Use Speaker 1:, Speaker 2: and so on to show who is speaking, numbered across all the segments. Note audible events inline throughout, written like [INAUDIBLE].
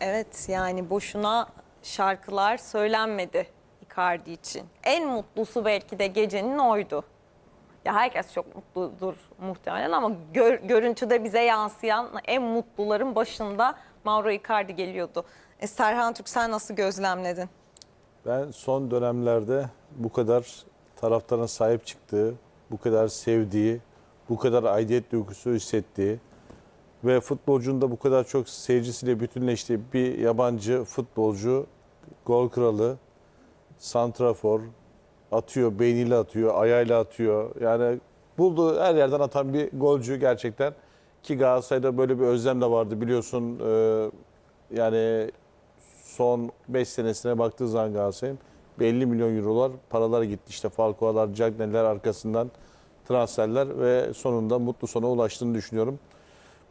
Speaker 1: Evet yani boşuna şarkılar söylenmedi Icardi için. En mutlusu belki de gecenin oydu. Ya herkes çok mutludur muhtemelen ama gör- görüntüde bize yansıyan en mutluların başında Mauro Icardi geliyordu. E, Serhan Türk sen nasıl gözlemledin?
Speaker 2: Ben son dönemlerde bu kadar taraftarına sahip çıktığı, bu kadar sevdiği, bu kadar aidiyet duygusu hissettiği ve futbolcunun da bu kadar çok seyircisiyle bütünleştiği bir yabancı futbolcu, gol kralı, santrafor, atıyor, beyniyle atıyor, ayağıyla atıyor. Yani bulduğu her yerden atan bir golcü gerçekten. Ki Galatasaray'da böyle bir özlem de vardı biliyorsun. Ee, yani son 5 senesine baktığı zaman Galatasaray'ın 50 milyon eurolar paralar gitti. İşte Falcao'lar, Cagney'ler arkasından transferler ve sonunda mutlu sona ulaştığını düşünüyorum.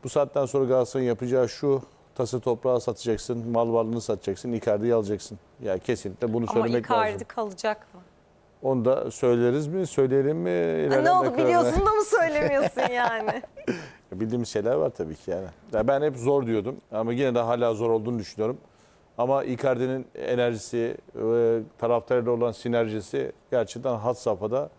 Speaker 2: Bu saatten sonra Galatasaray'ın yapacağı şu tası toprağı satacaksın, mal varlığını satacaksın, Icardi'yi alacaksın. Yani kesinlikle bunu
Speaker 1: Ama
Speaker 2: söylemek
Speaker 1: Icardi
Speaker 2: lazım.
Speaker 1: kalacak mı?
Speaker 2: Onu da söyleriz mi, söyleyelim mi?
Speaker 1: Ha,
Speaker 2: İlerleyen
Speaker 1: ne oldu biliyorsun da mı [LAUGHS] söylemiyorsun yani?
Speaker 2: Bildiğimiz şeyler var tabii ki yani. Ya ben hep zor diyordum ama yine de hala zor olduğunu düşünüyorum. Ama Icardi'nin enerjisi ve taraftarıyla olan sinerjisi gerçekten had safhada.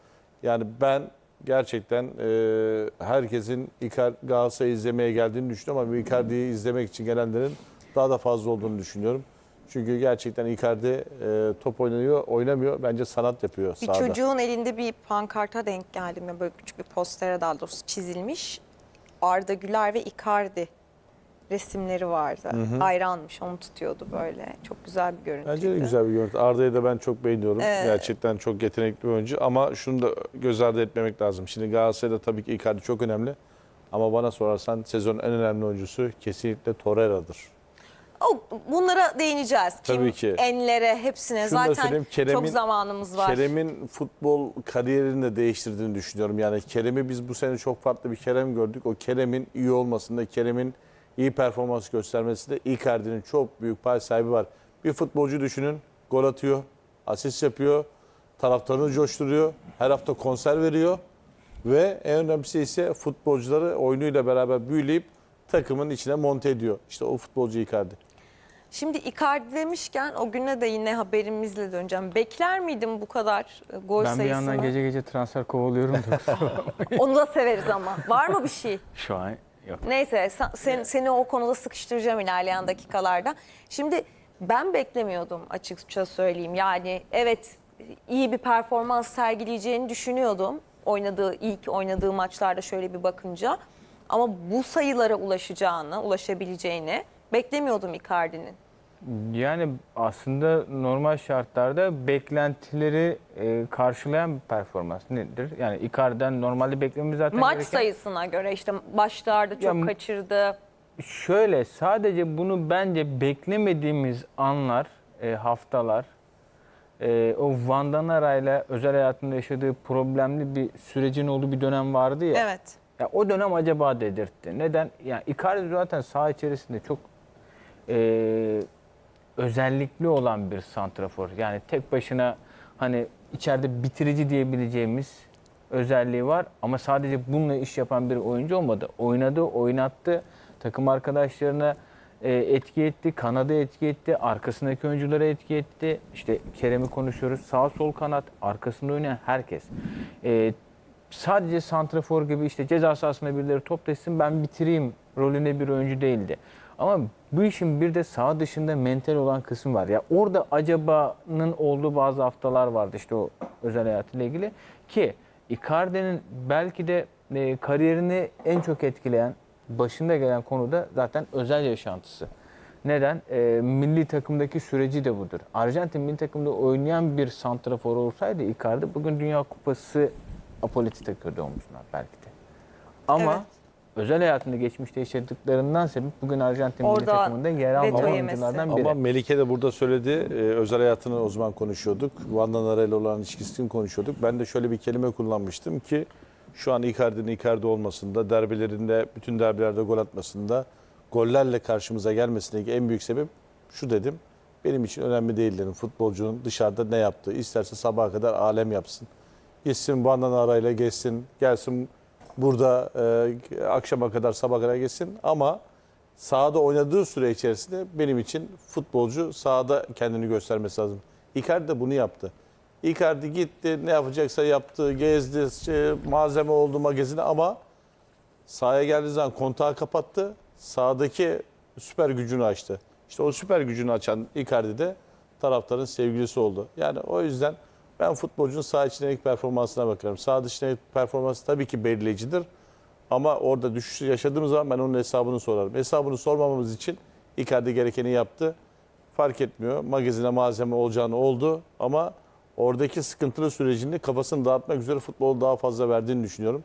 Speaker 2: Yani ben gerçekten e, herkesin Icardi, Galatasaray'ı izlemeye geldiğini düşünüyorum ama Icardi'yi izlemek için gelenlerin daha da fazla olduğunu düşünüyorum. Çünkü gerçekten Icardi e, top oynanıyor, oynamıyor. Bence sanat yapıyor
Speaker 1: Bir
Speaker 2: sahada.
Speaker 1: çocuğun elinde bir pankarta denk geldim ya böyle küçük bir postere daha doğrusu çizilmiş. Arda Güler ve Icardi resimleri vardı. Hayranmış onu tutuyordu böyle. Çok güzel bir görüntüydü.
Speaker 2: Bence de güzel bir görüntü. Arda'yı da ben çok beğeniyorum.
Speaker 1: Evet.
Speaker 2: Gerçekten çok yetenekli bir oyuncu. Ama şunu da göz ardı etmemek lazım. Şimdi Galatasaray'da tabii ki Icardi çok önemli. Ama bana sorarsan sezonun en önemli oyuncusu kesinlikle Torreira'dır.
Speaker 1: O, bunlara değineceğiz. Kim,
Speaker 2: Tabii ki.
Speaker 1: enlere, hepsine.
Speaker 2: Şunu
Speaker 1: Zaten çok zamanımız var.
Speaker 2: Kerem'in futbol kariyerini de değiştirdiğini düşünüyorum. Yani Kerem'i biz bu sene çok farklı bir Kerem gördük. O Kerem'in iyi olmasında, Kerem'in iyi performans göstermesinde Icardi'nin çok büyük pay sahibi var. Bir futbolcu düşünün, gol atıyor, asist yapıyor, taraftarını coşturuyor, her hafta konser veriyor ve en önemlisi ise futbolcuları oyunuyla beraber büyüleyip takımın içine monte ediyor. İşte o futbolcu Icardi.
Speaker 1: Şimdi Icardi demişken o güne de yine haberimizle döneceğim. Bekler miydin bu kadar e, gol
Speaker 3: Ben bir
Speaker 1: sayısını?
Speaker 3: yandan gece gece transfer kovalıyorum da. [LAUGHS]
Speaker 1: Onu da severiz ama. Var mı bir şey?
Speaker 3: şu an yok.
Speaker 1: Neyse sen, sen- seni o konuda sıkıştıracağım ilerleyen dakikalarda. Şimdi ben beklemiyordum açıkça söyleyeyim. Yani evet iyi bir performans sergileyeceğini düşünüyordum. Oynadığı ilk oynadığı maçlarda şöyle bir bakınca. Ama bu sayılara ulaşacağını, ulaşabileceğini beklemiyordum Icardi'nin.
Speaker 3: Yani aslında normal şartlarda beklentileri e, karşılayan bir performans nedir? Yani Icardi'den normalde beklememiz zaten
Speaker 1: Maç
Speaker 3: gereken-
Speaker 1: sayısına göre işte başlarda çok
Speaker 3: Ya
Speaker 1: kaçırdı.
Speaker 3: Şöyle sadece bunu bence beklemediğimiz anlar, e, haftalar, e, o Van Danara'yla özel hayatında yaşadığı problemli bir sürecin olduğu bir dönem vardı ya.
Speaker 1: Evet.
Speaker 3: Ya o dönem acaba dedirtti. Neden? Yani Icardi zaten saha içerisinde çok e, özellikli olan bir santrafor. Yani tek başına hani içeride bitirici diyebileceğimiz özelliği var ama sadece bununla iş yapan bir oyuncu olmadı. Oynadı, oynattı. Takım arkadaşlarına e, etki etti, kanadı etki etti, arkasındaki oyunculara etki etti. İşte Kerem'i konuşuyoruz. Sağ sol kanat, arkasında oynayan herkes. E, sadece santrafor gibi işte ceza sahasına birileri top teslim ben bitireyim rolüne bir oyuncu değildi. Ama bu işin bir de sağ dışında mental olan kısım var. Ya orada acabanın olduğu bazı haftalar vardı işte o özel hayatıyla ilgili ki Icardi'nin belki de e, kariyerini en çok etkileyen başında gelen konu da zaten özel yaşantısı. Neden? E, milli takımdaki süreci de budur. Arjantin milli takımda oynayan bir santrafor olsaydı Icardi bugün Dünya Kupası apolitik takıyordu omzuna belki de. Ama
Speaker 1: Evet.
Speaker 3: Özel hayatında geçmişte yaşadıklarından sebep bugün Arjantin milli
Speaker 1: Orada
Speaker 3: takımında yer
Speaker 1: veto
Speaker 3: almayan
Speaker 1: yemesi.
Speaker 3: oyunculardan biri.
Speaker 2: Ama Melike de burada söyledi. Ee, özel hayatını o zaman konuşuyorduk. Van'dan arayla olan ilişkisini konuşuyorduk. Ben de şöyle bir kelime kullanmıştım ki şu an Icardi'nin Icardi olmasında, derbilerinde, bütün derbilerde gol atmasında, gollerle karşımıza gelmesindeki en büyük sebep şu dedim. Benim için önemli değil dedim. Futbolcunun dışarıda ne yaptığı. İsterse sabaha kadar alem yapsın. Gitsin Van'dan arayla geçsin, gelsin burada e, akşama kadar sabaha kadar geçsin ama sahada oynadığı süre içerisinde benim için futbolcu sahada kendini göstermesi lazım. Icardi de bunu yaptı. Icardi gitti, ne yapacaksa yaptı, gezdi, şey, malzeme oldu magazine ama sahaya geldiği zaman kontağı kapattı. Sahadaki süper gücünü açtı. İşte o süper gücünü açan Icardi de taraftarın sevgilisi oldu. Yani o yüzden ben futbolcunun saha içindeki performansına bakarım. Saha dışındaki performansı tabii ki belirleyicidir. Ama orada düşüş yaşadığımız zaman ben onun hesabını sorarım. Hesabını sormamamız için Icardi gerekeni yaptı. Fark etmiyor. Magazine malzeme olacağını oldu ama oradaki sıkıntılı sürecinde kafasını dağıtmak üzere futbolu daha fazla verdiğini düşünüyorum.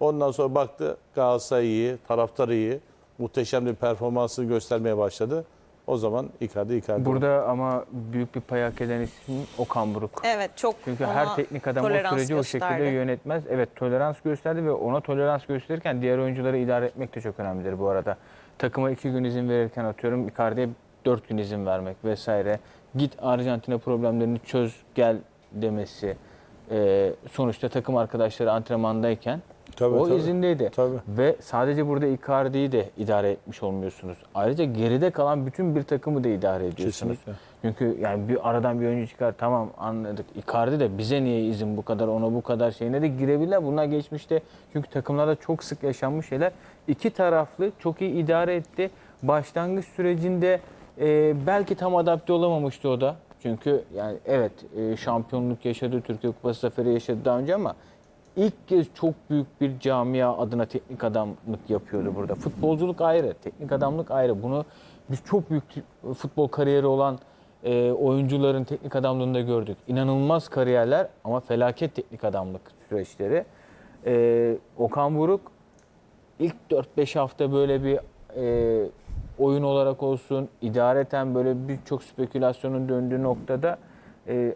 Speaker 2: Ondan sonra baktı Galatasaray iyi, taraftar iyi. Muhteşem bir performansını göstermeye başladı. O zaman Icardi Icardi.
Speaker 3: Burada ama büyük bir pay hak eden isim Okan Buruk.
Speaker 1: Evet çok
Speaker 3: Çünkü her teknik adam o süreci o şekilde
Speaker 1: gösterdi.
Speaker 3: yönetmez. Evet tolerans gösterdi ve ona tolerans gösterirken diğer oyuncuları idare etmek de çok önemlidir bu arada. Takıma iki gün izin verirken atıyorum Icardi'ye dört gün izin vermek vesaire. Git Arjantin'e problemlerini çöz gel demesi. Ee, sonuçta takım arkadaşları antrenmandayken
Speaker 2: Tabii,
Speaker 3: o
Speaker 2: tabii.
Speaker 3: izindeydi.
Speaker 2: Tabii.
Speaker 3: Ve sadece burada Icardi'yi de idare etmiş olmuyorsunuz. Ayrıca geride kalan bütün bir takımı da idare ediyorsunuz.
Speaker 2: Kesinlikle.
Speaker 3: Çünkü yani bir aradan bir oyuncu çıkar tamam anladık. Icardi de bize niye izin bu kadar ona bu kadar şeyine de girebilirler. Bunlar geçmişte çünkü takımlarda çok sık yaşanmış şeyler. İki taraflı çok iyi idare etti. Başlangıç sürecinde e, belki tam adapte olamamıştı o da. Çünkü yani evet e, şampiyonluk yaşadı, Türkiye Kupası zaferi yaşadı daha önce ama ilk kez çok büyük bir camia adına teknik adamlık yapıyordu burada. Futbolculuk ayrı, teknik adamlık ayrı. Bunu biz çok büyük futbol kariyeri olan e, oyuncuların teknik adamlığında gördük. İnanılmaz kariyerler ama felaket teknik adamlık süreçleri. E, Okan Buruk ilk 4-5 hafta böyle bir e, oyun olarak olsun, idareten böyle birçok spekülasyonun döndüğü noktada e,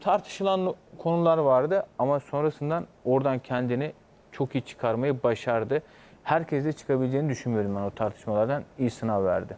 Speaker 3: tartışılan konular vardı ama sonrasından oradan kendini çok iyi çıkarmayı başardı. Herkes de çıkabileceğini düşünmüyorum ben o tartışmalardan. İyi sınav verdi.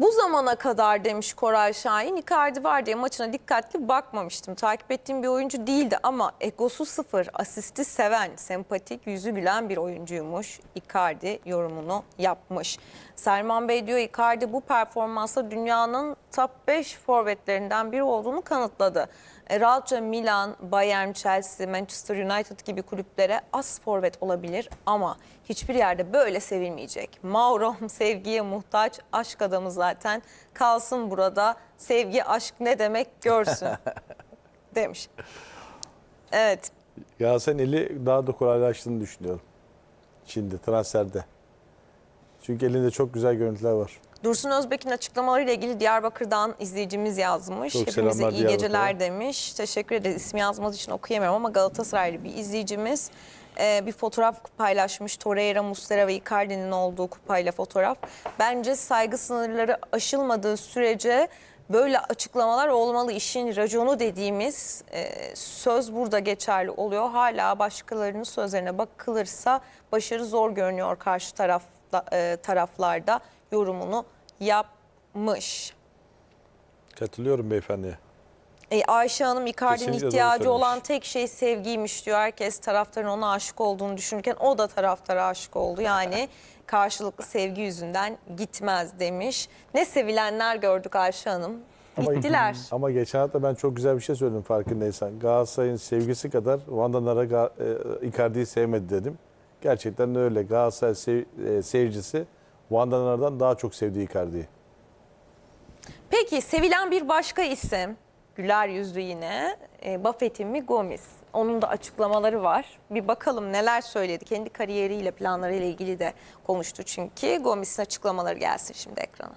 Speaker 1: Bu zamana kadar demiş Koray Şahin, Icardi var diye maçına dikkatli bakmamıştım. Takip ettiğim bir oyuncu değildi ama egosu sıfır, asisti seven, sempatik, yüzü gülen bir oyuncuymuş. Icardi yorumunu yapmış. Selman Bey diyor Icardi bu performansla dünyanın top 5 forvetlerinden biri olduğunu kanıtladı. E, Rahatça Milan, Bayern, Chelsea, Manchester United gibi kulüplere az forvet olabilir ama hiçbir yerde böyle sevilmeyecek. Mauro'm [LAUGHS] sevgiye muhtaç, aşk adamı zaten. Kalsın burada, sevgi aşk ne demek görsün [LAUGHS] demiş. Evet,
Speaker 2: Galatasaray'ın eli daha da kolaylaştığını düşünüyorum. Şimdi transferde. Çünkü elinde çok güzel görüntüler var.
Speaker 1: Dursun Özbek'in açıklamalarıyla ilgili Diyarbakır'dan izleyicimiz yazmış.
Speaker 2: Çok
Speaker 1: Hepimize iyi geceler demiş. Teşekkür ederiz. İsmi yazmadığı için okuyamıyorum ama Galatasaraylı bir izleyicimiz. Ee, bir fotoğraf paylaşmış. Torreira, Muslera ve Icardi'nin olduğu kupayla fotoğraf. Bence saygı sınırları aşılmadığı sürece böyle açıklamalar olmalı. İşin raconu dediğimiz e, söz burada geçerli oluyor. Hala başkalarının sözlerine bakılırsa başarı zor görünüyor karşı tarafta, e, taraflarda yorumunu yapmış.
Speaker 2: Katılıyorum beyefendiye.
Speaker 1: E, Ayşe Hanım Icardi'nin ihtiyacı olan tek şey sevgiymiş diyor. Herkes taraftarın ona aşık olduğunu düşünürken o da taraftara aşık oldu. Yani [LAUGHS] karşılıklı sevgi yüzünden gitmez demiş. Ne sevilenler gördük Ayşe Hanım.
Speaker 2: Ama-
Speaker 1: Bittiler. [LAUGHS]
Speaker 2: Ama geçen hafta ben çok güzel bir şey söyledim farkındaysan. Galatasaray'ın sevgisi kadar Vandanara Ga- e, Icardi'yi sevmedi dedim. Gerçekten de öyle. Galatasaray sev- e, seyircisi Vandanara'dan daha çok sevdi Icardi'yi.
Speaker 1: Peki sevilen bir başka isim. Güler yüzlü yine. E, Buffett'in mi Gomis? Onun da açıklamaları var. Bir bakalım neler söyledi. Kendi kariyeriyle planlarıyla ilgili de konuştu çünkü. Gomis'in açıklamaları gelsin şimdi ekrana.